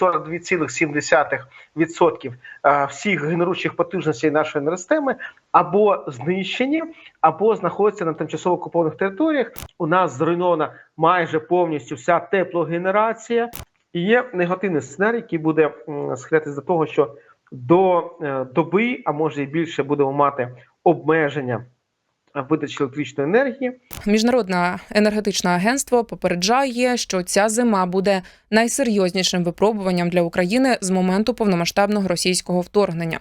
42,7% е, всіх генеруючих потужностей нашої енергосистеми або знищені, або знаходяться на тимчасово окупованих територіях. У нас зруйнована майже повністю вся теплогенерація, і є негативний сценарій, який буде схилятися до того, що до е, доби, а може і більше, будемо мати обмеження видачі електричної енергії. Міжнародне енергетичне агентство попереджає, що ця зима буде найсерйознішим випробуванням для України з моменту повномасштабного російського вторгнення.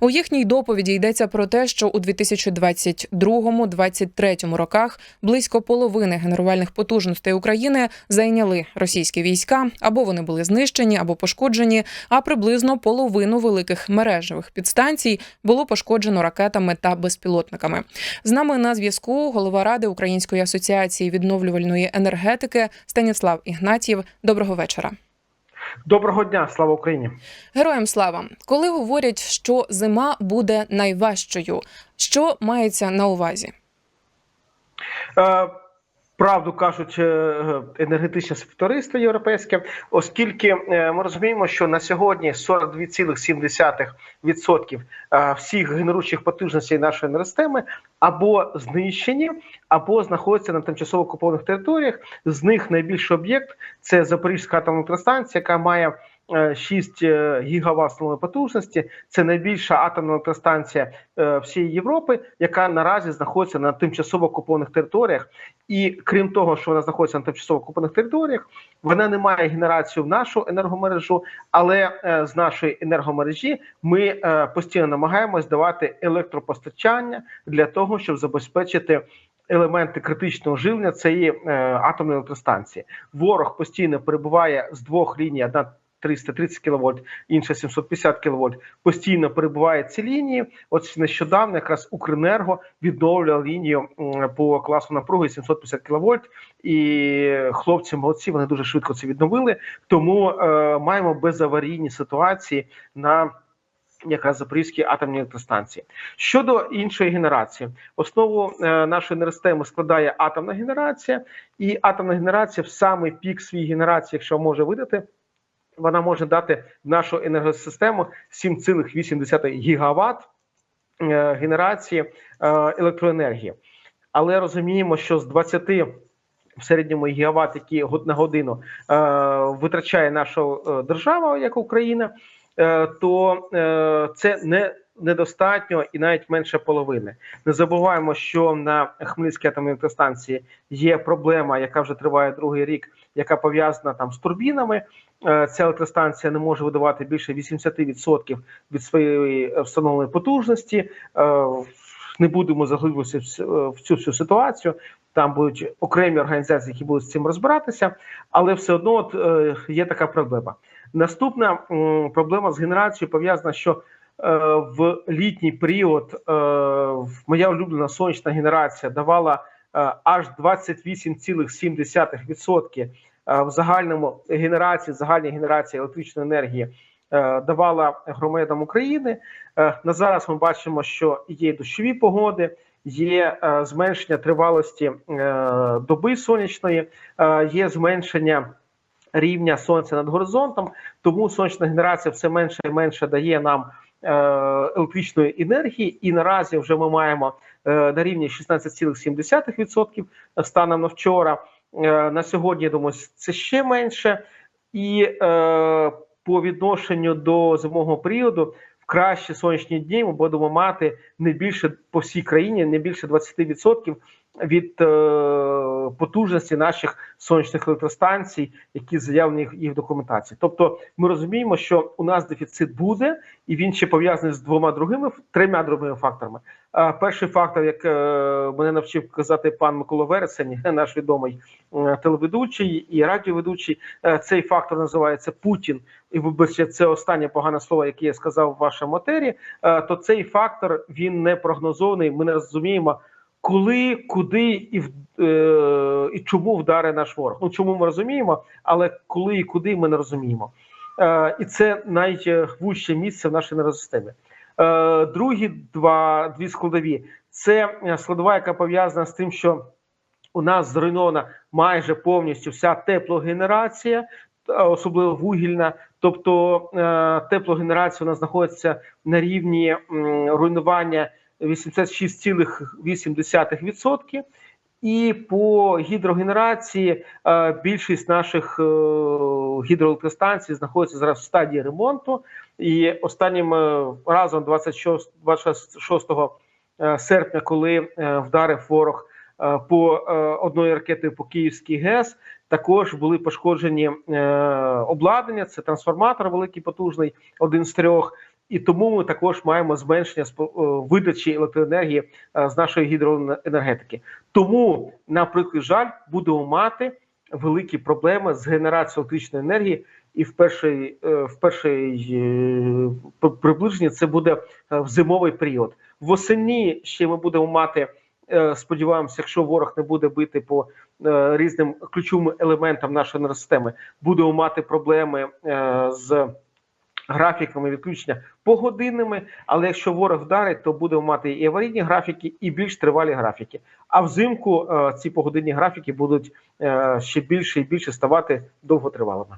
У їхній доповіді йдеться про те, що у 2022-2023 роках близько половини генерувальних потужностей України зайняли російські війська, або вони були знищені, або пошкоджені. А приблизно половину великих мережевих підстанцій було пошкоджено ракетами та безпілотниками. З нами на зв'язку голова ради Української асоціації відновлювальної енергетики Станіслав Ігнатів. Доброго вечора. Доброго дня, слава Україні! Героям слава! Коли говорять, що зима буде найважчою, що мається на увазі? Е, Правду кажуть е, енергетичне співтовариство європейське, оскільки е, ми розуміємо, що на сьогодні 42,7% е, всіх генеруючих потужностей нашої енергосистеми або знищені, або знаходяться на тимчасово окупованих територіях. З них найбільший об'єкт це Запорізька атомна електростанція, яка має 6 е, гігават основної потужності. Це найбільша атомна електростанція е, всієї Європи, яка наразі знаходиться на тимчасово окупованих територіях. І крім того, що вона знаходиться на тимчасово окупованих територіях, вона не має генерацію в нашу енергомережу, але е, з нашої енергомережі ми е, постійно намагаємось давати електропостачання для того, щоб забезпечити. Елементи критичного живлення цієї е, атомної електростанції. Ворог постійно перебуває з двох ліній: одна 330 кВт, інша 750 кВт, постійно перебувають ці лінії. От нещодавно якраз Укренерго відновлював лінію по класу напруги 750 кВт, і хлопці молодці, вони дуже швидко це відновили. Тому е, маємо безаварійні ситуації на якраз Запорізькій атомній електростанції. Щодо іншої генерації, основу е, нашої енергосистеми складає атомна генерація, і атомна генерація в самий пік своєї генерації, якщо може видати, вона може дати нашу енергосистему 7,8 гігават е, генерації е, електроенергії. Але розуміємо, що з 20 в середньому гігават, які на годину е, витрачає наша держава, як Україна, то це не недостатньо і навіть менше половини. Не забуваємо, що на Хмельницькій атомній електростанції є проблема, яка вже триває другий рік, яка пов'язана там з турбінами. Е, Ця електростанція не може видавати більше 80% від своєї встановленої потужності. Е, Не будемо заглиблюватися в цю всю ситуацію. Там будуть окремі організації, які будуть з цим розбиратися, але все одно от, е, є така проблема. Наступна проблема з генерацією пов'язана, що в літній період е, моя улюблена сонячна генерація давала е, аж 28,7% е, в загальному генерації, загальній генерації електричної енергії е, давала громадянам України. Е, На зараз ми бачимо, що є дощові погоди, є е, зменшення тривалості е, доби сонячної, е, є зменшення рівня сонця над горизонтом, тому сонячна генерація все менше і менше дає нам е, електричної енергії, і наразі вже ми маємо е, на рівні 16,7% станом на вчора. Е, на сьогодні я думаю, це ще менше, і е, по відношенню до зимового періоду в кращі сонячні дні ми будемо мати не більше по всій країні, не більше 20% від е, потужності наших сонячних електростанцій, які заявлені в їх документації. Тобто, ми розуміємо, що у нас дефіцит буде, і він ще пов'язаний з двома другими трьома другими факторами. А перший фактор, як е, мене навчив казати пан Микола Вересень, наш відомий е, телеведучий і радіоведучий, е, цей фактор називається Путін. І вибачте, це останнє погане слово, яке я сказав в вашій матері. Е, то цей фактор він не прогнозований. Ми не розуміємо, коли, куди і в- е, і чому вдаре наш ворог. Ну чому ми розуміємо, але коли і куди ми не розуміємо. Е, і це найвужче місце в нашій енергосистемі. Е, другі два дві складові це е, складова, яка пов'язана з тим, що у нас зруйнована майже повністю вся теплогенерація, е, особливо вугільна. Тобто е, теплогенерація у нас знаходиться на рівні руйнування 86,8%. І по гідрогенерації е, більшість наших е, гідроелектростанцій знаходиться зараз в стадії ремонту. І останнім е, разом, 26, 26 е, серпня, коли вдарив ворог по одної ракети по Київській ГЕС, також були пошкоджені обладнання. Це трансформатор великий потужний, один з трьох. І тому ми також маємо зменшення е, видачі електроенергії е, з нашої гідроенергетики. Тому, на прикладі жаль, будемо мати великі проблеми з генерацією електричної енергії. І в перший, е, в перший е, приближенні це буде в зимовий період. Восені ще ми будемо мати. Сподіваємося, якщо ворог не буде бити по різним ключовим елементам нашої енергосистеми, будемо мати проблеми з графіками відключення погодинними. Але якщо ворог вдарить, то будемо мати і аварійні графіки, і більш тривалі графіки. А взимку е, ці погодинні графіки будуть е, ще більше і більше ставати довготривалими.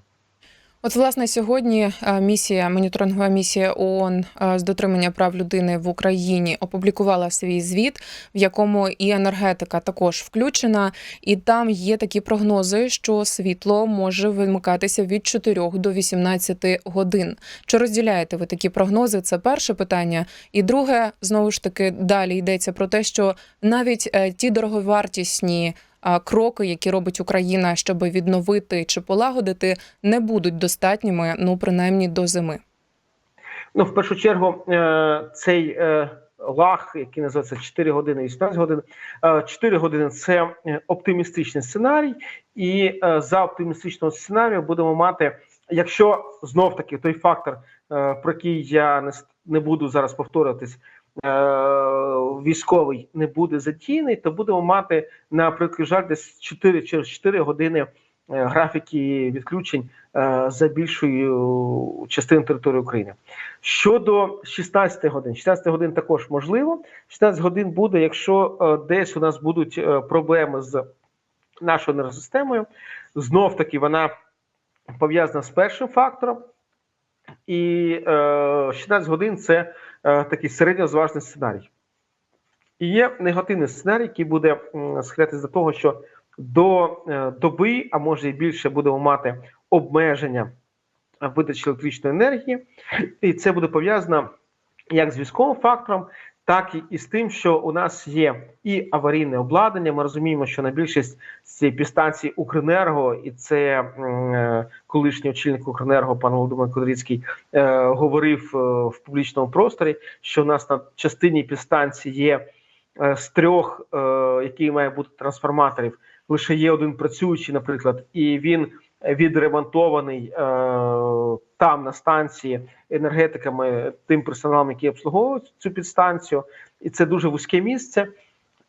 От, власне, сьогодні е, місія, моніторингова місія ООН е, з дотримання прав людини в Україні опублікувала свій звіт, в якому і енергетика також включена, і там є такі прогнози, що світло може вимикатися від 4 до 18 годин. Чи розділяєте ви такі прогнози? Це перше питання. І друге, знову ж таки, далі йдеться про те, що навіть е, ті дороговартісні кроки, які робить Україна, щоб відновити чи полагодити, не будуть достатніми, ну принаймні до зими. Ну, в першу чергу, е, цей е, лаг, який називається 4 години 18 годин. е, 4 години це е, оптимістичний сценарій, і е, за оптимістичного сценарію будемо мати, якщо знов таки той фактор, е, про який я не, буду зараз повторюватись, е, військовий не буде задіяний, то будемо мати на прикладі жаль десь 4 через 4 години е, графіки відключень е, за більшою частиною території України. Щодо 16 годин, 16 годин також можливо. 16 годин буде, якщо е, десь у нас будуть е, проблеми з нашою енергосистемою. Знов таки вона пов'язана з першим фактором. І е, 16 годин це е, такий середньозважний сценарій. І є негативний сценарій, який буде схилятися до того, що до е, доби, а може і більше, будемо мати обмеження видачі електричної енергії, і це буде пов'язано як з військовим фактором, так і із тим, що у нас є і аварійне обладнання. Ми розуміємо, що на більшість з цієї підстанції Укренерго, і це е, колишній очільник Укренерго, пан Володимир Кудрицький, е, говорив е, в публічному просторі, що у нас на частині підстанції є е, з трьох, е, які має бути трансформаторів, лише є один працюючий, наприклад, і він відремонтований е, там на станції енергетиками, тим персоналом, який обслуговують цю підстанцію, і це дуже вузьке місце.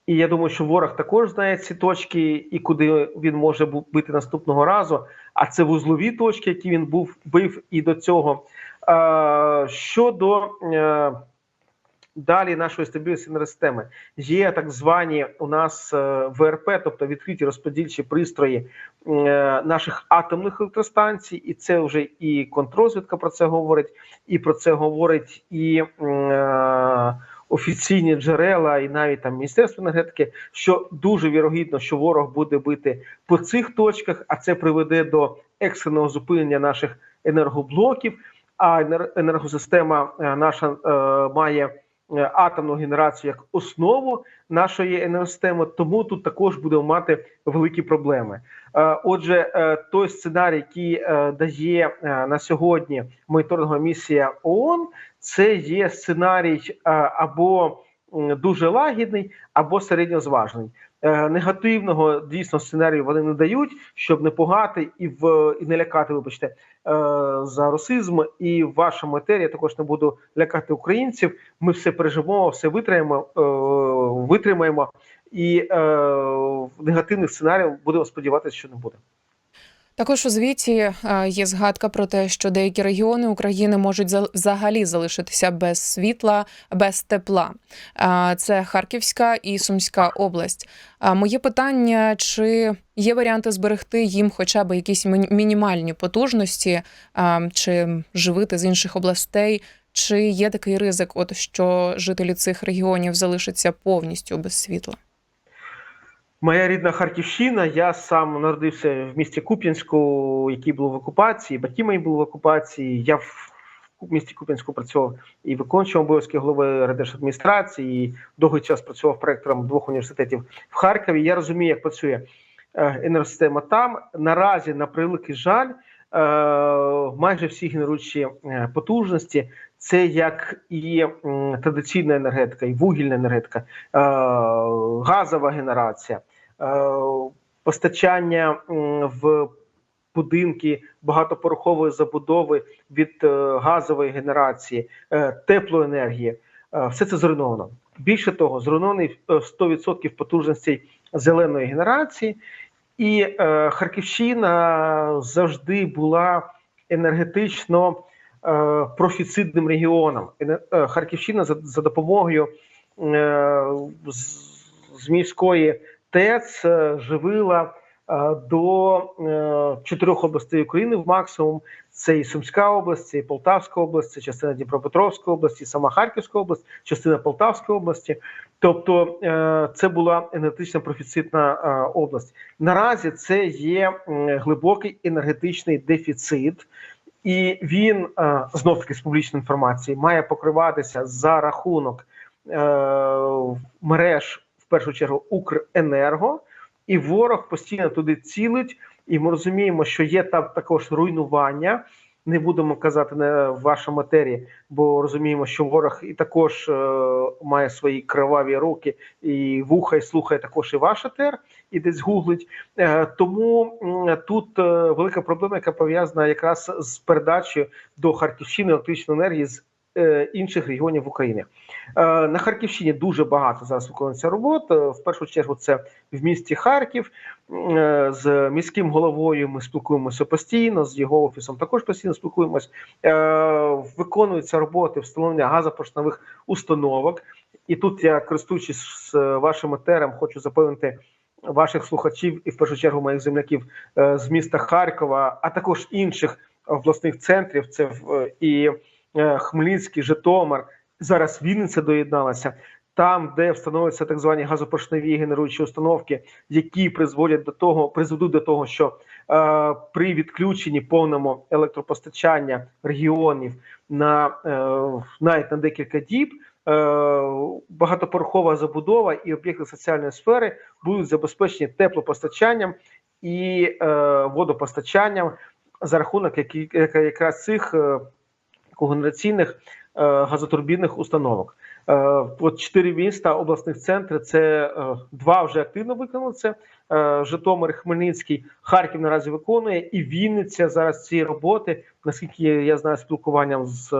І я думаю, що ворог також знає ці точки, і куди він може бу- бити наступного разу. А це вузлові точки, які він був бив і до цього. Е, щодо е, далі нашої стабільності енергосистеми, є так звані у нас е, ВРП, тобто відкриті розподільчі пристрої е, наших атомних електростанцій, і це вже і контррозвідка про це говорить, і про це говорить і е, офіційні джерела, і навіть там Міністерство енергетики, що дуже вірогідно, що ворог буде бити по цих точках, а це приведе до екстреного зупинення наших енергоблоків. А енергосистема наша е, має атомну генерацію як основу нашої енергосистеми, тому тут також будемо мати великі проблеми. Е, Отже, е, той сценарій, який е, дає е, на сьогодні моніторингова місія ООН, це є сценарій е, або дуже лагідний, або середньозважний. Е, Негативного дійсно сценарію вони не дають, щоб не пугати і в і не лякати, вибачте, е, за расизм. І в вашому етері я також не буду лякати українців. Ми все переживемо, все витримаємо, е, витримаємо, і негативних сценаріїв будемо сподіватися, що не буде. Також у звіті е, є згадка про те, що деякі регіони України можуть за- взагалі залишитися без світла, без тепла. Е, Це Харківська і Сумська область. А Моє питання: чи є варіанти зберегти їм хоча б якісь мінімальні потужності, е, чи живити з інших областей? Чи є такий ризик, от що жителі цих регіонів залишаться повністю без світла? Моя рідна Харківщина. Я сам народився в місті Куп'янську, який був в окупації. Батьки мої були в окупації. Я в місті Куп'янську працював і виконував обов'язки голови райдержадміністрації, і довгий час працював проектором двох університетів в Харкові. Я розумію, як працює е, енергосистема там. Наразі, на превеликий жаль, майже всі генеруючі е, потужності. Це як і традиційна енергетика, і вугільна енергетика, е, газова генерація, е, постачання в будинки багатопорохової забудови від е, газової генерації, е, теплоенергії. Е, все це зруйновано. Більше того, зруйнований е, 100% потужностей зеленої генерації, і е, Харківщина завжди була енергетично е, профіцитним регіоном. Е, Харківщина за, за допомогою е, з, з міської ТЕЦ е, живила до е, чотирьох областей України в максимум. Це і Сумська область, це і Полтавська область, це частина Дніпропетровської області, сама Харківська область, частина Полтавської області. Тобто е, це була енергетично профіцитна е, область. Наразі це є глибокий енергетичний дефіцит. І він знов таки з публічної інформації має покриватися за рахунок е, мереж, в першу чергу, Укренерго, і ворог постійно туди цілить. І ми розуміємо, що є там також руйнування. Не будемо казати не в вашій матерії, бо розуміємо, що ворог і також е, має свої криваві руки, і вуха, і слухає також і ваш етер, і десь гуглить. Е, тому м, тут е, велика проблема, яка пов'язана якраз з передачею до Харківщини електричної енергії з е, інших регіонів України. Е, на Харківщині дуже багато зараз виконується робот. Е, В першу чергу це в місті Харків. Е, З міським головою ми спілкуємося постійно, з його офісом також постійно спілкуємось. Е, Виконуються роботи встановлення газопоршневих установок. І тут я користуючись е, вашим етером, хочу запевнити ваших слухачів і в першу чергу моїх земляків е, з міста Харкова, а також інших обласних центрів. Це в- е, і е, Хмельницький, Житомир. Зараз Вінниця доєдналася. Там, де встановлюються так звані газопоршневі генеруючі установки, які призводять до того, призведуть до того, що е, при відключенні повному електропостачання регіонів на е, навіть на декілька діб, е, багатопорохова забудова і об'єкти соціальної сфери будуть забезпечені теплопостачанням і е, водопостачанням за рахунок які, якраз цих е, когенераційних е, газотурбінних установок. Е, От чотири міста обласних центри. Це е, два вже активно виконали це. Житомир, Хмельницький, Харків наразі виконує, і Вінниця зараз ці роботи. Наскільки я- знаю спілкуванням з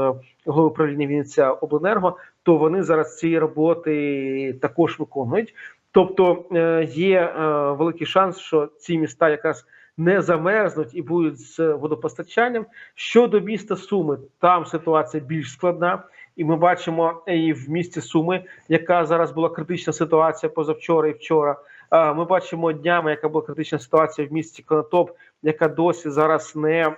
головою управління Вінниця Обленерго, то вони зараз ці роботи також виконують. Тобто є великий шанс, що ці міста якраз не замерзнуть і будуть з водопостачанням. Щодо міста Суми, там ситуація більш складна, і ми бачимо і в місті Суми, яка зараз була критична ситуація позавчора і вчора. Ми бачимо днями, яка була критична ситуація в місті Конотоп, яка досі зараз не е,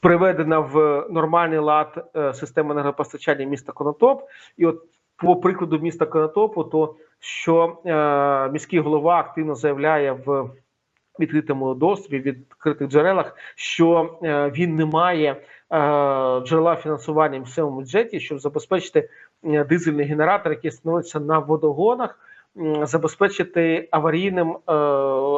приведена в нормальний лад е, системи енергопостачання міста Конотоп. І от по прикладу міста Конотопу, то що е, міський голова активно заявляє в відкритому доступі, відкритих джерелах, що е, він не має е, джерела фінансування в місцевому бюджеті, щоб забезпечити е, дизельний генератор, який становиться на водогонах, забезпечити аварійним е,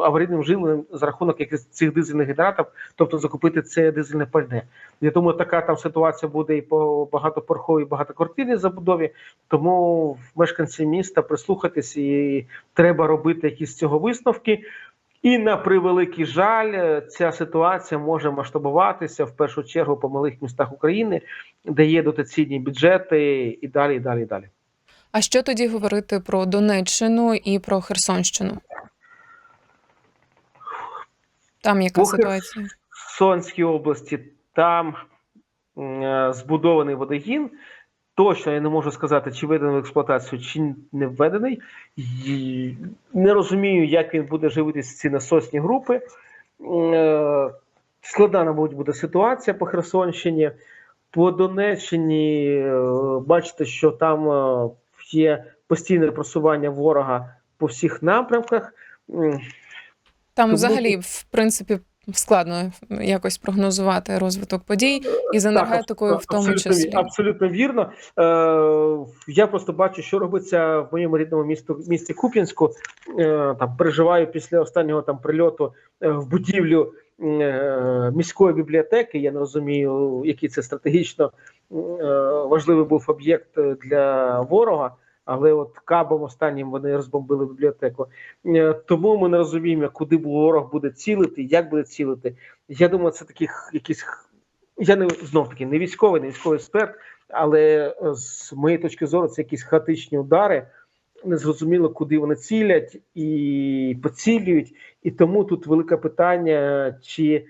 аварійним живленням за рахунок якихось цих дизельних генераторів, тобто закупити це дизельне пальне. Я думаю, така там ситуація буде і по багатопорховій, багатоквартирній забудові. Тому мешканці міста прислухатись і треба робити якісь цього висновки. І на превеликий жаль, ця ситуація може масштабуватися в першу чергу по малих містах України, де є дотаційні бюджети, і далі, і далі, і далі. А що тоді говорити про Донеччину і про Херсонщину? Там яка По ситуація? Херсонській області там е, збудований водогін. Точно я не можу сказати, чи введений в експлуатацію, чи не введений. І Не розумію, як він буде живитися ці насосні групи. Е, Складна, мабуть, буде ситуація по Херсонщині. По Донеччині е, бачите, що там е, є постійне просування ворога по всіх напрямках. Там Тому взагалі, в принципі, складно якось прогнозувати розвиток подій і з енергетикою, Так, в тому абсолютно, числі. Абсолютно вірно. Е, я просто бачу, що робиться в моєму рідному місту місті Куп'янську. Е, там переживаю після останнього там прильоту е, в будівлю е, міської бібліотеки. Я не розумію, який це стратегічно важливий був об'єкт для ворога. Але от кабом останнім вони розбомбили бібліотеку. Е, Тому ми не розуміємо, куди ворог буде цілити, як буде цілити. Я думаю, це таких якісь я не знов таки не військовий, не військовий експерт, але е, з моєї точки зору це якісь хаотичні удари. Незрозуміло, куди вони цілять і поцілюють. І тому тут велике питання, чи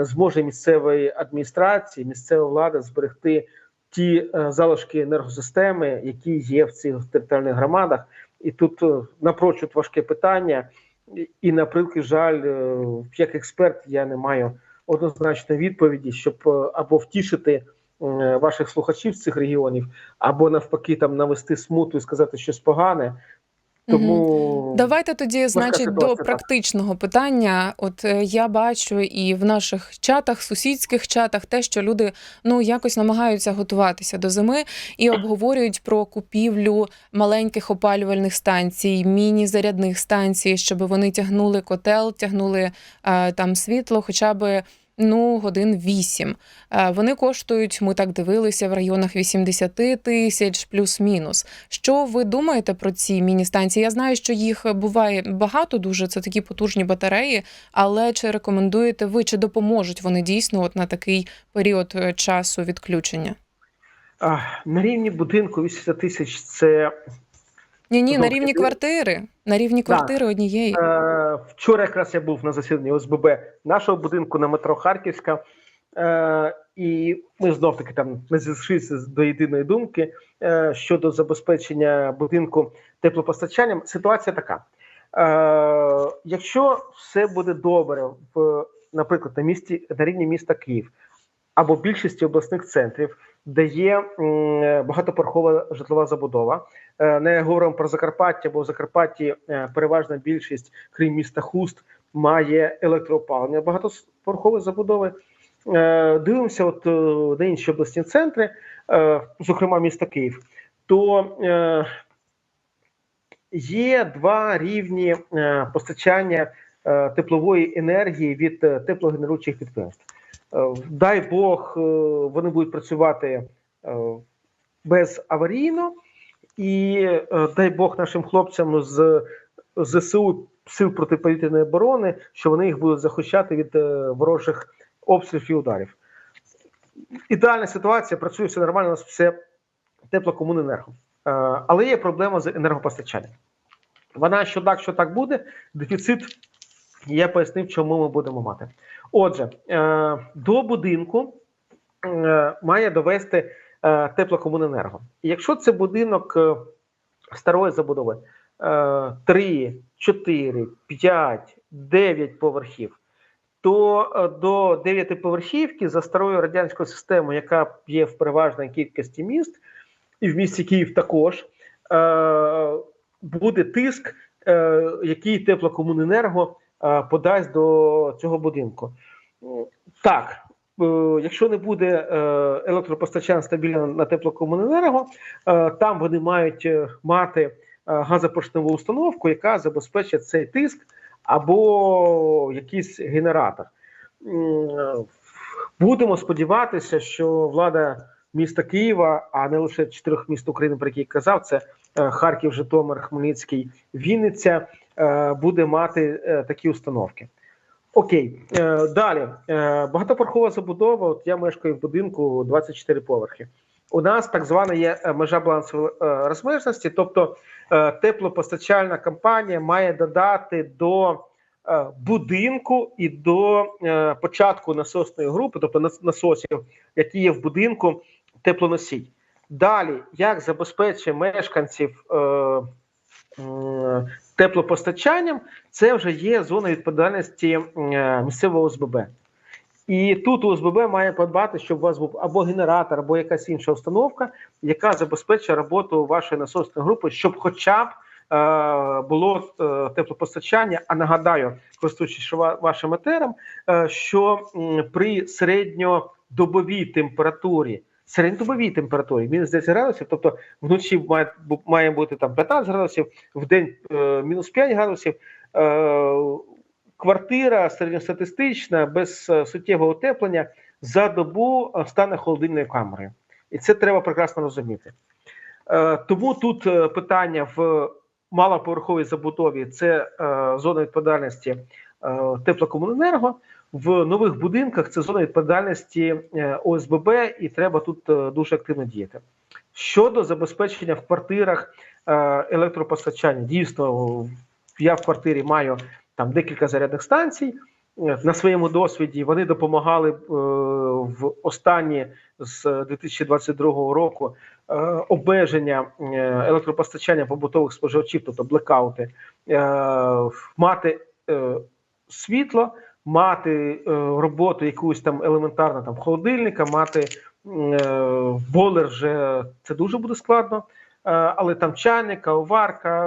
зможе місцевої адміністрації, місцева влада зберегти ті е, залишки енергосистеми, які є в цих територіальних громадах. І тут е, напрочуд важке питання. І, на превеликий жаль, е, як експерт, я не маю однозначної відповіді, щоб або втішити ваших слухачів з цих регіонів, або навпаки там навести смуту і сказати щось погане. Тому Давайте тоді, значить, до практичного питання. От е, я бачу і в наших чатах, сусідських чатах, те, що люди ну якось намагаються готуватися до зими і обговорюють про купівлю маленьких опалювальних станцій, міні-зарядних станцій, щоб вони тягнули котел, тягнули е, там світло, хоча би. Ну, годин 8. Е, Вони коштують, ми так дивилися, в районах 80 тисяч плюс-мінус. Що ви думаєте про ці міні-станції? Я знаю, що їх буває багато дуже. Це такі потужні батареї. Але чи рекомендуєте ви, чи допоможуть вони дійсно от на такий період е, часу відключення? на рівні будинку 80 тисяч це Ні, ні, на рівні квартири. На рівні Так. квартири однієї. Е, вчора якраз я був на засіданні ОСББ нашого будинку на метро Харківська, е, і ми знов таки там не зійшлися до єдиної думки е, щодо забезпечення будинку теплопостачанням. Ситуація така: е, якщо все буде добре в, наприклад, на місті на рівні міста Київ або більшості обласних центрів, де є м, багатоповерхова житлова забудова. Е, Не говоримо про Закарпаття, бо в Закарпатті е, переважна більшість, крім міста Хуст, має електроопалення багатоповерхової забудови. Е, Дивимося, от е, на інші обласні центри, е, зокрема міста Київ, то е, є два рівні е, постачання е, теплової енергії від е, теплогенеруючих підприємств. Е, Дай Бог, е, вони будуть працювати е, безаварійно, і дай Бог нашим хлопцям з ЗСУ сил протиповітряної оборони, що вони їх будуть захищати від ворожих обстрілів і ударів. Ідеальна ситуація, працює все нормально, у нас все теплокомуненерго. Але є проблема з енергопостачанням. Вона що так, що так буде. Дефіцит, я пояснив, чому ми будемо мати. Отже, е, до будинку е, має довести е, теплокомуненерго. Якщо це будинок старої забудови е, 3, 4, 5, 9 поверхів, то до 9 поверхівки за старою радянською системою, яка є в переважній кількості міст, і в місті Київ також, буде тиск, який теплокомуненерго подасть до цього будинку. Так, е, якщо не буде е, електропостачання стабільно на теплокомуненерго, е, там вони мають е, мати е, газопоршневу установку, яка забезпечить цей тиск або якийсь генератор. Е, Будемо сподіватися, що влада міста Києва, а не лише чотирьох міст України, про які казав, це е, Харків, Житомир, Хмельницький, Вінниця, е, буде мати е, такі установки. Окей, е, далі е, багатоповерхова забудова. От я мешкаю в будинку 24 поверхи. У нас так звана є е, межа балансової е, розмежності, тобто е, теплопостачальна компанія має додати до е, будинку і до е, початку насосної групи, тобто насосів, які є в будинку, теплоносій. Далі, як забезпечує мешканців е, теплопостачанням, це вже є зона відповідальності е, місцевого ОСББ. І тут ОСББ має подбати, щоб у вас був або генератор, або якась інша установка, яка забезпечує роботу вашої насосної групи, щоб хоча б е, було е, теплопостачання. А нагадаю, користуючись вашим етером, е, що м, при середньодобовій температурі, середньодобовій температурі мінус 10 градусів, тобто вночі має, має бути там 15 градусів, в день е, мінус 5 градусів. Е, квартира середньостатистична без е, суттєвого утеплення за добу е, стане холодильною камерою. І це треба прекрасно розуміти. Е, Тому тут е, питання в малоповерховій забудові це е, зона відповідальності е, теплокомуненерго. В нових будинках це зона відповідальності е, ОСББ, і треба тут е, дуже активно діяти. Щодо забезпечення в квартирах е, електропостачання, дійсно, я в квартирі маю там декілька зарядних станцій. На своєму досвіді вони допомагали в останні з 2022 року обмеження електропостачання побутових споживачів, тобто блекаути, мати світло, мати е, роботу якусь там елементарну там холодильника, мати е, бойлер вже це дуже буде складно. Е, Але там чайник, кавоварка,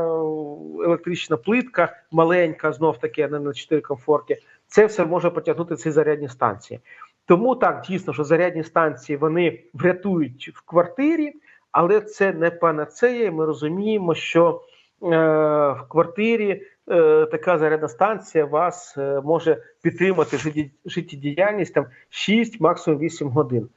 електрична плитка маленька, знов таки, не на 4 комфорті. Це все може потягнути ці зарядні станції. Тому так дійсно, що зарядні станції вони врятують в квартирі, але це не панацея. і Ми розуміємо, що е, в квартирі така зарядна станція вас е, може підтримати життєдіяльність там 6, максимум 8 годин.